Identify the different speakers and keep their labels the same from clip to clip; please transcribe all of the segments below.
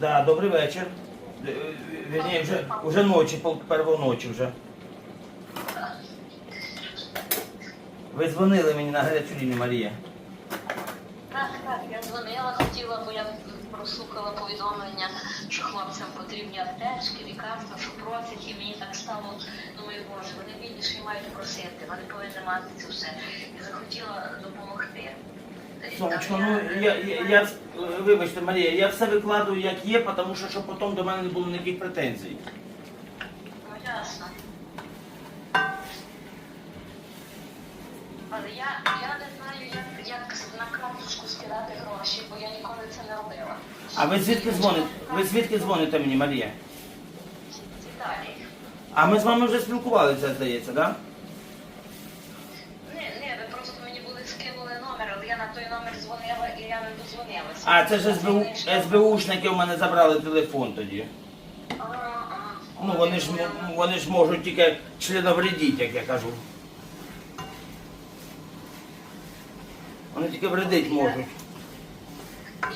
Speaker 1: Да, добрий вечір. Е, е, Вірні, вже, вже ночі, пол первої ночі вже. Ви дзвонили мені на гарячу лінію, Марія.
Speaker 2: Так, так, я дзвонила, хотіла, бо я прослухала повідомлення, що хлопцям потрібні аптечки, лікарства, що просять, і мені так стало, думаю, боже, вони більше мають просити, вони повинні мати це все. І захотіла допомогти.
Speaker 1: Сонечко, ну я, я, я вибачте, Марія, я все викладую як є, тому що щоб потім до мене не було ніяких претензій.
Speaker 2: Ну, ясно. Але я, я не знаю, як, як на карточку скидати гроші, бо я ніколи це не робила.
Speaker 1: А ви звідки дзвоните? Ви звідки дзвоните мені, Марія?
Speaker 2: З Італії.
Speaker 1: А ми з вами вже спілкувалися, здається, так? Да?
Speaker 2: Ні, ні, ви просто мені були скинули номер, але я на той номер дзвонила і я не дозвонилася.
Speaker 1: А це ж СБУ, СБУшники в мене забрали телефон тоді. Ну вони ж вони ж можуть тільки членовредити, як я кажу. Вони тільки вредити можуть.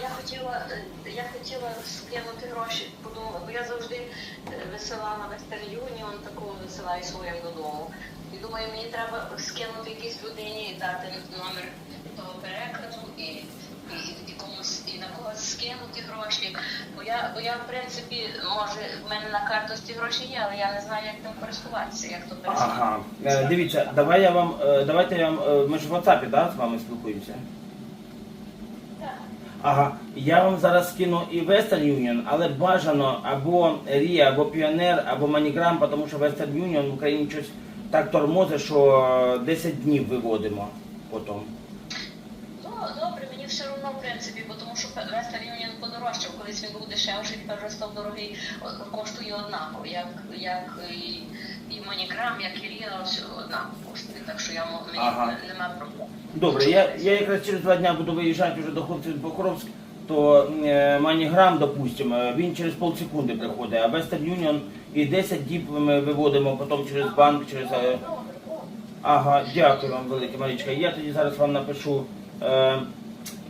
Speaker 2: Я хотіла, е, я хотіла скинути гроші, бо я завжди е, висилала Western Union, такого висилаю своїм додому. І думаю, мені треба скинути якійсь людині і дати номер того переказу і, і, і комусь і на когось скинути гроші. Бо я, бо я в принципі, може, в мене на карточці гроші є, але я не знаю, як тим користуватися, як то переслати.
Speaker 1: Ага. Е, дивіться, давай я вам, е, давайте я вам, е, ми ж в WhatsApp, да, з вами спілкуємося.
Speaker 2: Так.
Speaker 1: Ага, я вам зараз скину і Western Union, але бажано або RIA, або Pioneer, або MoneyGram, тому що Western Union в Україні щось так тормозить, що е, 10 днів виводимо потім.
Speaker 2: Ну, добре, мені все одно, в принципі, бо тому що Western Union колись він був дешевший, тепер вже став дорогий, коштує однаково, як, як і, і Моніграм, як і Ріа, все однаково коштує, так що я мені
Speaker 1: Ага.
Speaker 2: нема проблем.
Speaker 1: Добре, я, я якраз через два дня буду виїжджати вже до хлопців з Покровськ, то е, MoneyGram, допустимо, е, він через полсекунди приходить, а Western Union і 10 діб ми виводимо потім через банк, через... е, Ага, дякую вам велике, Марічка. Я тоді зараз вам напишу, е,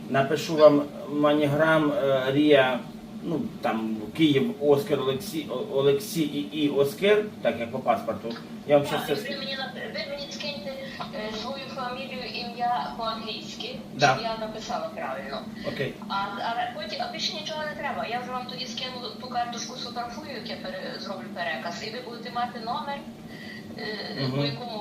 Speaker 1: напишу вам маніграм е, Рія, ну там Київ, Оскар, Олексій, О- Олексій і, і Оскар, так як по паспорту. Я вам
Speaker 2: Так, ви мені ви мені скиньте е, свою фамілію, ім'я по-англійськи,
Speaker 1: Да.
Speaker 2: я написала правильно.
Speaker 1: Окей.
Speaker 2: А, але потім, а більше нічого не треба. Я вже вам тоді скину ту карточку сфотографую, як я пере, зроблю переказ, і ви будете мати номер, е,
Speaker 1: Мгм.
Speaker 2: по якому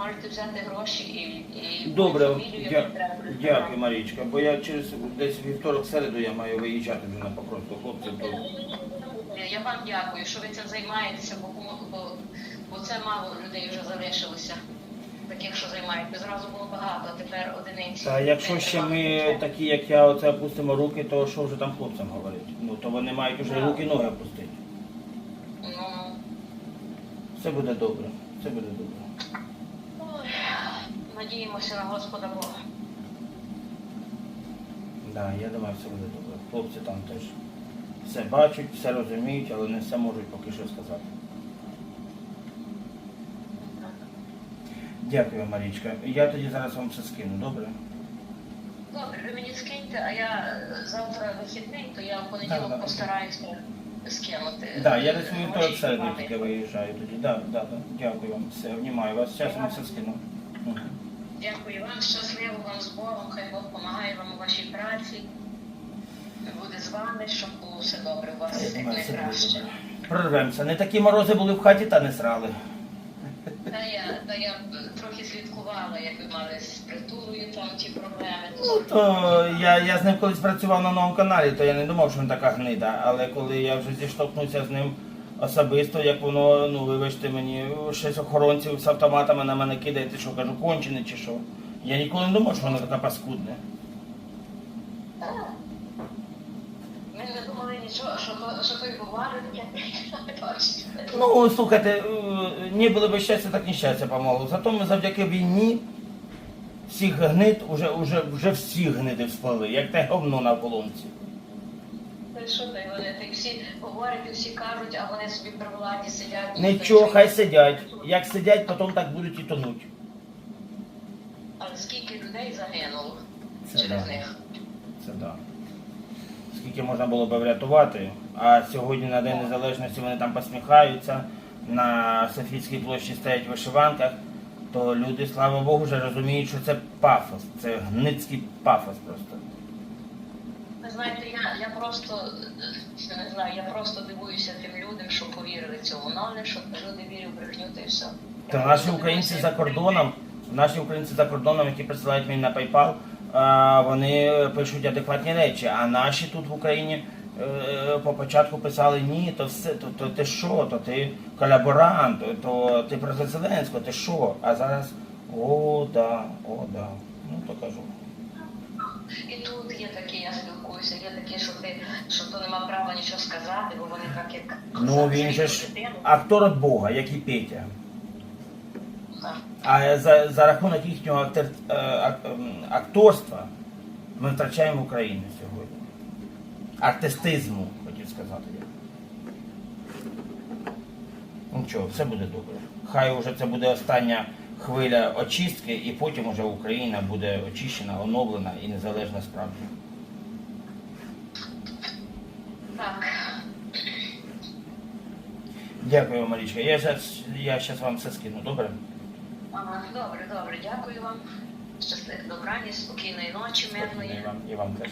Speaker 2: можете взяти гроші і, і
Speaker 1: Добре,
Speaker 2: фамілію,
Speaker 1: дя-
Speaker 2: яку треба.
Speaker 1: дякую, Марічка, бо я через десь вівторок середу я маю виїжджати вже на Покровську хлопців. То...
Speaker 2: Я вам дякую, що ви цим займаєтеся, бо, кому- бо, бо це мало людей вже залишилося. Таких, що займаєтеся. Зразу було багато, а тепер одиниці.
Speaker 1: Та якщо ще ми такі, як я, оце опустимо руки, то що вже там хлопцям говорити? Ну то вони мають вже руки ноги опустити.
Speaker 2: Ну,
Speaker 1: Все буде добре, все буде добре.
Speaker 2: Надіємося на Господа Бога.
Speaker 1: Да, я думаю, все буде добре. Хлопці там теж все бачать, все розуміють, але не все можуть поки що сказати. Дякую, Марічка. Я тоді зараз вам все скину, добре?
Speaker 2: Добре, ви мені скиньте, а я е, завтра вихідний, то я в
Speaker 1: Так,
Speaker 2: понеділок
Speaker 1: так.
Speaker 2: постараюся скинути.
Speaker 1: Так, да, я десь
Speaker 2: гроші
Speaker 1: середу
Speaker 2: мамі.
Speaker 1: тільки виїжджаю тоді. Да, да, да. Дякую вам. Все, обнімаю вас. Зараз вам все скину. Мгм.
Speaker 2: Дякую вам, щасливо вам з Богом, хай Бог допомагає вам у вашій праці. Буде з вами, щоб було все добре у вас як найкраще.
Speaker 1: Прорвемося. Не такі морози були в хаті, та не срали.
Speaker 2: Та я, та я трохи слідкувала, як ви мали з притулою там ті проблеми.
Speaker 1: Ну, то я, я з ним колись працював на новому каналі, то я не думав, що він така гнида. Але коли я вже зіштовхнувся з ним особисто, як воно, ну вибачте мені, щось охоронців з автоматами на мене кидає, ти що кажу, кончене чи що. Я ніколи не думав, що воно таке паскудне.
Speaker 2: Ми не думали нічого, що, що той говорить, таке точно.
Speaker 1: Ну, слухайте, не було би щастя, так нещастя помогло. Зато ми завдяки війні всіх гнид, уже, уже, вже всі гниди всплили, як те говно на колонці.
Speaker 2: Що ти, всі говорять, і всі кажуть, а вони собі при владі сидять.
Speaker 1: Нічого, хай сидять. Як сидять, потім так будуть і тонуть.
Speaker 2: Але скільки людей загинуло
Speaker 1: Це
Speaker 2: через
Speaker 1: да.
Speaker 2: них?
Speaker 1: Це да. скільки можна було би врятувати. А сьогодні на День Незалежності вони там посміхаються, на Софійській площі стоять в вишиванках, то люди, слава Богу, вже розуміють, що це пафос, це гницький пафос просто.
Speaker 2: Ви знаєте, я, я просто не знаю, я просто дивуюся тим людям, що повірили цьому. Ну, але що люди вірять в брехню, то і все.
Speaker 1: Та наші українці за кордоном, наші українці за кордоном, які присилають мені на PayPal, вони пишуть адекватні речі. А наші тут в Україні е, по початку писали ні, то все, то, то ти що, то ти колаборант, то ти проти Зеленського, ти що? А зараз о, да, о, да. Ну то кажу.
Speaker 2: І тут є такі, я спілкуюся, є такі, що ти що то нема права нічого сказати, бо вони так як
Speaker 1: Ну він же ж актор від Бога, як і Петя.
Speaker 2: Так.
Speaker 1: А за, за рахунок їхнього актер, е, ем, акторства ми втрачаємо Україну сьогодні. Артистизму, хотів сказати я. Ну що, все буде добре. Хай уже це буде остання хвиля очистки, і потім уже Україна буде очищена, оновлена і незалежна справді.
Speaker 2: Так.
Speaker 1: Дякую, Марічка. Я зараз я щас вам все скину, добре?
Speaker 2: Ага, добре, добре, дякую вам. Щасливо, добраніч, спокійної ночі,
Speaker 1: І
Speaker 2: мирної.
Speaker 1: вам, і вам теж.